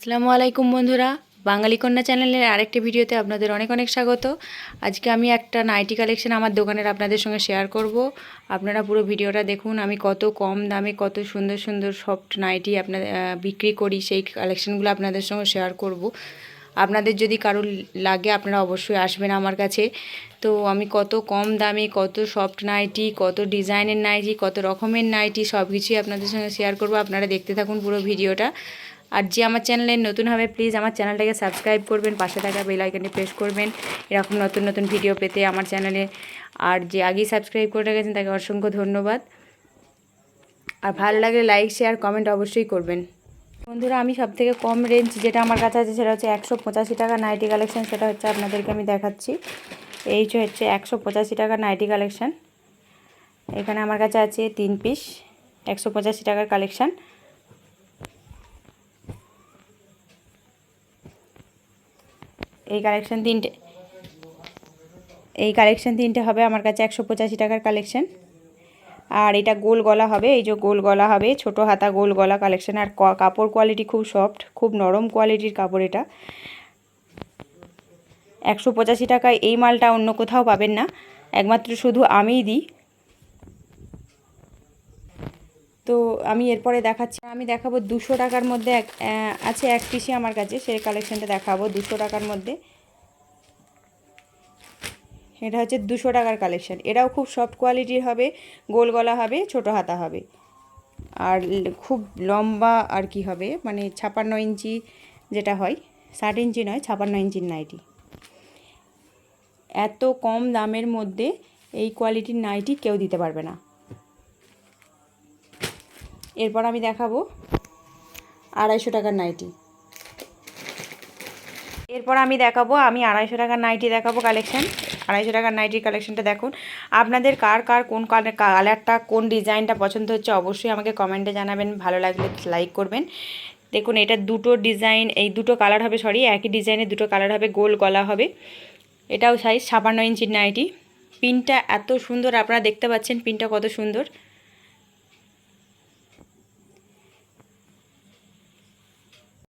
আসসালামু আলাইকুম বন্ধুরা। বাঙালি কন্যা চ্যানেলের আরেকটি ভিডিওতে আপনাদের অনেক অনেক স্বাগত। আজকে আমি একটা নাইটি কালেকশন আমার দোকানের আপনাদের সঙ্গে শেয়ার করব। আপনারা পুরো ভিডিওটা দেখুন, আমি কত কম দামে কত সুন্দর সুন্দর সফট নাইটি আপনাদের বিক্রি করি, সেই কালেকশনগুলো আপনাদের সঙ্গে শেয়ার করব। আপনাদের যদি কারোর লাগে আপনারা অবশ্যই আসবেন আমার কাছে। তো আমি কত কম দামে কত সফট নাইটি, কত ডিজাইনের নাইটি, কত রকমের নাইটি সব কিছুই আপনাদের সঙ্গে শেয়ার করব। আপনারা দেখতে থাকুন পুরো ভিডিওটা। আর যে আমার চ্যানেলে নতুন হবে প্লিজ আমার চ্যানেলটাকে সাবস্ক্রাইব করবেন, পাশে থাকা বেল আইকনে প্রেস করবেন। এরকম নতুন নতুন ভিডিও পেতে আমার চ্যানেলে। আর যে আগেই সাবস্ক্রাইব করে রেখেছেন, তাকে অসংখ্য ধন্যবাদ। আর ভালো লাগলে লাইক শেয়ার কমেন্ট অবশ্যই করবেন। বন্ধুরা, আমি সব থেকে কম রেঞ্জ যেটা আমার কাছে আছে, সেটা হচ্ছে একশো পঁচাশি টাকা নাইটি কালেকশান সেটা হচ্ছে আপনাদেরকে আমি দেখাচ্ছি। এই যে হচ্ছে একশো পঁচাশি টাকা নাইটি কালেকশান এখানে আমার কাছে আছে তিন পিস একশো পঁচাশি টাকার কালেকশন এই কালেকশন তিনটে। এই কালেকশন তিনটে হবে আমার কাছে একশো পঁচাশি টাকার কালেকশন আর এটা গোল গলা হবে, এই যে গোল গলা হবে, ছোট হাতা গোল গলা কালেকশন আর কাপড় কোয়ালিটি খুব সফট খুব নরম কোয়ালিটির কাপড় এটা। একশো পঁচাশি টাকায় এই মালটা অন্য কোথাও পাবেন না। একমাত্র শুধু আমিই দিই। তো আমি এরপরে দেখাচ্ছি। আমি দেখাবো দুশো টাকার মধ্যে এক আছে এক পিসি আমার কাছে, সেই কালেকশনটা দেখাবো দুশো টাকার মধ্যে। এটা হচ্ছে দুশো টাকার কালেকশন এটাও খুব সফট কোয়ালিটির হবে, গোল গলা হবে, ছোট হাতা হবে। আর খুব লম্বা আর কি হবে মানে ছাপান্ন ইঞ্চি যেটা হয়, ষাট ইঞ্চি নয়, ছাপান্ন ইঞ্চির নাইটি। এত কম দামের মধ্যে এই কোয়ালিটির নাইটি কেউ দিতে পারবে না। এরপর আমি দেখাবো আড়াইশো টাকার নাইটি। এরপর আমি দেখাবো, আমি আড়াইশো টাকার নাইটি দেখাবো কালেকশন। আড়াইশো টাকার নাইটির কালেকশানটা দেখুন। আপনাদের কার কার, কোন কালারটা, কোন ডিজাইনটা পছন্দ হচ্ছে অবশ্যই আমাকে কমেন্টে জানাবেন। ভালো লাগলে লাইক করবেন। দেখুন, এটা দুটো ডিজাইন, এই দুটো কালার হবে, সরি, একই ডিজাইনের দুটো কালার হবে, গোল গলা হবে। এটাও সাইজ ছাপান্ন ইঞ্চির নাইটি। পিনটা এত সুন্দর, আপনারা দেখতে পাচ্ছেন পিনটা কত সুন্দর।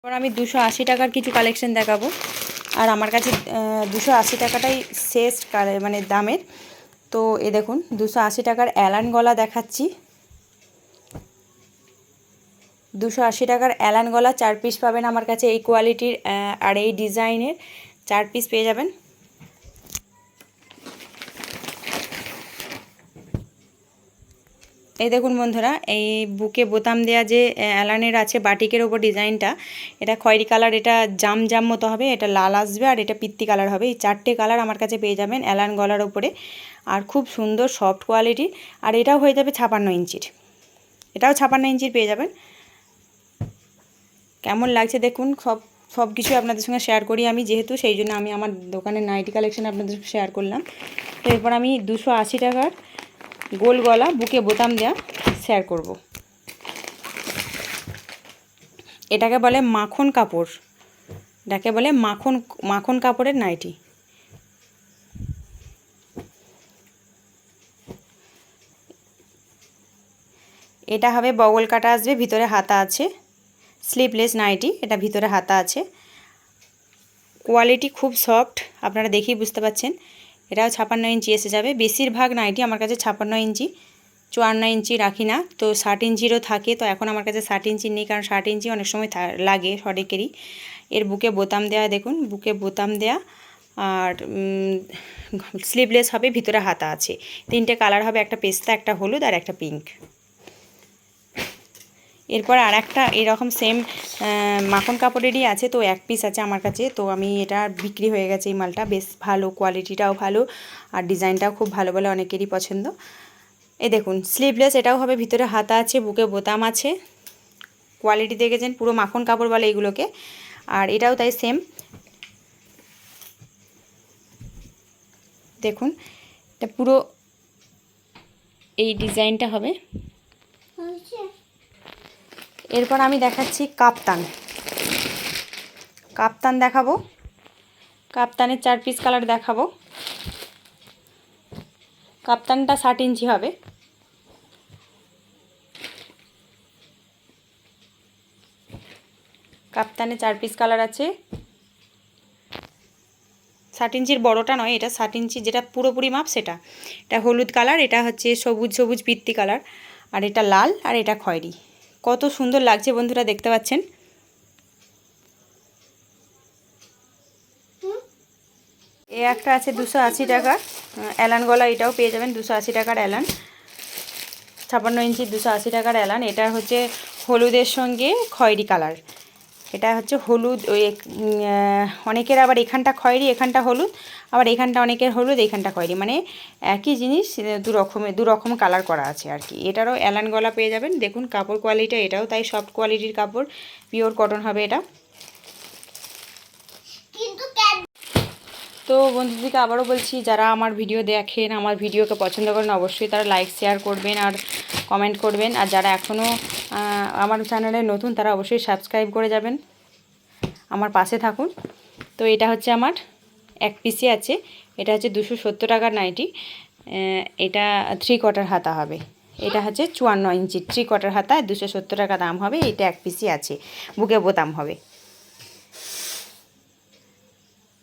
এবার আমি দুশো আশি টাকার কিছু কালেকশন দেখাবো। আর আমার কাছে দুশো আশি টাকাটাই শেষ মানে দামের। তো এ দেখুন, দুশো আশি টাকার অ্যালান গলা দেখাচ্ছি। দুশো আশি টাকার অ্যালান গলা চার পিস পাবেন আমার কাছে এই কোয়ালিটির আর এই ডিজাইনের চার পিস পেয়ে যাবেন। এই দেখুন বন্ধুরা, এই বুকে বোতাম দেয়া যে অ্যালানের আছে, বাটিকের ওপর ডিজাইনটা, এটা খয়েরি কালার, এটা জাম জাম মতো হবে, এটা লাল আসবে আর এটা পিত্তি কালার হবে। এই চারটে কালার আমার কাছে পেয়ে যাবেন অ্যালান গলার ওপরে। আর খুব সুন্দর সফট কোয়ালিটির আর এটাও হয়ে যাবে ছাপান্ন ইঞ্চির। এটাও ছাপান্ন ইঞ্চির পেয়ে যাবেন। কেমন লাগছে দেখুন, সব সব কিছু আপনাদের সঙ্গে শেয়ার করি আমি, যেহেতু সেই জন্য আমি আমার দোকানের নাইটি কালেকশন আপনাদের শেয়ার করলাম। তো এরপর আমি দুশো আশি টাকার গোল গলা, বুকে বোতাম দেওয়া শেয়ার করব। এটাকে বলে মাখন কাপড়। এটাকে বলে মাখন মাখন কাপড়ের নাইটি। এটা হবে বগল কাটা আসবে, ভিতরে হাতা আছে। স্লিপলেস নাইটি, এটা ভিতরে হাতা আছে। কোয়ালিটি খুব সফট আপনারা দেখেই বুঝতে পাচ্ছেন এটাও ছাপান্ন ইঞ্চি এসে যাবে। বেশিরভাগ নাইটি আমার কাছে ছাপান্ন ইঞ্চি, চুয়ান্ন ইঞ্চি রাখি না। তো ষাট ইঞ্চিরও থাকে, তো এখন আমার কাছে ষাট ইঞ্চি নেই, কারণ ষাট ইঞ্চি অনেক সময় লাগে অনেকেরই এর বুকে বোতাম দেয়া, দেখুন, বুকে বোতাম দেয়া, আর স্লিভলেস হবে, ভিতরে হাতা আছে। তিনটে কালার হবে, একটা পেস্তা, একটা হলুদ, আর একটা পিঙ্ক এরপর আর একটা এরকম সেম মাখন কাপড়েরই আছে, তো এক পিস আছে আমার কাছে, তো আমি এটা বিক্রি হয়ে গেছে এই মালটা, বেশ ভালো কোয়ালিটিটাও ভালো, আর ডিজাইনটাও খুব ভালো বলে অনেকেরই পছন্দ। এ দেখুন স্লিভলেস এটাও হবে, ভিতরে হাতা আছে, বুকে বোতাম আছে কোয়ালিটি দেখেছেন, পুরো মাখন কাপড় বলে এইগুলোকে আর এটাও তাই সেম দেখুন, এটা পুরো এই ডিজাইনটা হবে। এরপর আমি দেখাচ্ছি কাপ্তান। কাপ্তান দেখাবো। কাপ্তানের চার পিস কালার দেখাবো। কাপ্তানটা ষাট ইঞ্চি হবে। কাপ্তানে চার পিস কালার আছে। ষাট ইঞ্চির বড়টা নয়, এটা ষাট ইঞ্চি যেটা পুরোপুরি মাপ সেটা। এটা হলুদ কালার এটা হচ্ছে সবুজ সবুজ বৃত্তি কালার আর এটা লাল, আর এটা খয়েরি। কত সুন্দর লাগছে বন্ধুরা দেখতে পাচ্ছেন? এ একটা আছে দুশো আশি টাকা। অ্যালান গলা এটাও পেয়ে যাবেন দুশো আশি টাকার অ্যালান। ছাপান্ন ইঞ্চি দুশো আশি টাকার অ্যালান। এটা হচ্ছে হলুদের সঙ্গে খয়েরি কালার। এটা হচ্ছে হলুদ ওই অনেকের আবার এখানটা খয়েরি এখানটা হলুদ আবার এখানটা অনেকের হলুদ এখানটা খয়েরি। মানে একই জিনিস দু রকমের দু রকম কালার করা আছে আর কি। এটারও অ্যালান গলা পেয়ে যাবেন। দেখুন কাপড় কোয়ালিটি এটাও তাই সফট কোয়ালিটির কাপড়। পিওর কটন হবে এটা। তো বন্ধুদেরকে আবারও বলছি যারা আমার ভিডিও দেখেন আমার ভিডিওকে পছন্দ করেন অবশ্যই তারা লাইক শেয়ার করবেন আর কমেন্ট করবেন। আর যারা এখনও আমার চ্যানেলে নতুন, তারা অবশ্যই সাবস্ক্রাইব করে যাবেন। আমার পাশে থাকুন। তো এটা হচ্ছে আমার এক পিসি আছে। এটা হচ্ছে দুশো সত্তর টাকার নাইটি। এটা থ্রি কোয়ার্টার হাতা হবে। এটা হচ্ছে চুয়ান্ন ইঞ্চি। থ্রি কোয়ার্টার হাতা দুশো সত্তর টাকা দাম হবে। এটা এক পিসি আছে। বুকে বোতাম হবে।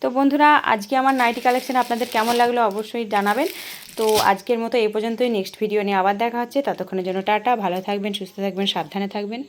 তো বন্ধুরা, আজকে আমার নাইটি কালেকশন আপনাদের কেমন লাগল অবশ্যই জানাবেন। তো আজকের মতো এই পর্যন্তই। নেক্সট ভিডিও নিয়ে আবার দেখা হচ্ছে। ততক্ষণের জন্য টাটা। ভালো থাকবেন, সুস্থ থাকবেন, সাবধানে থাকবেন।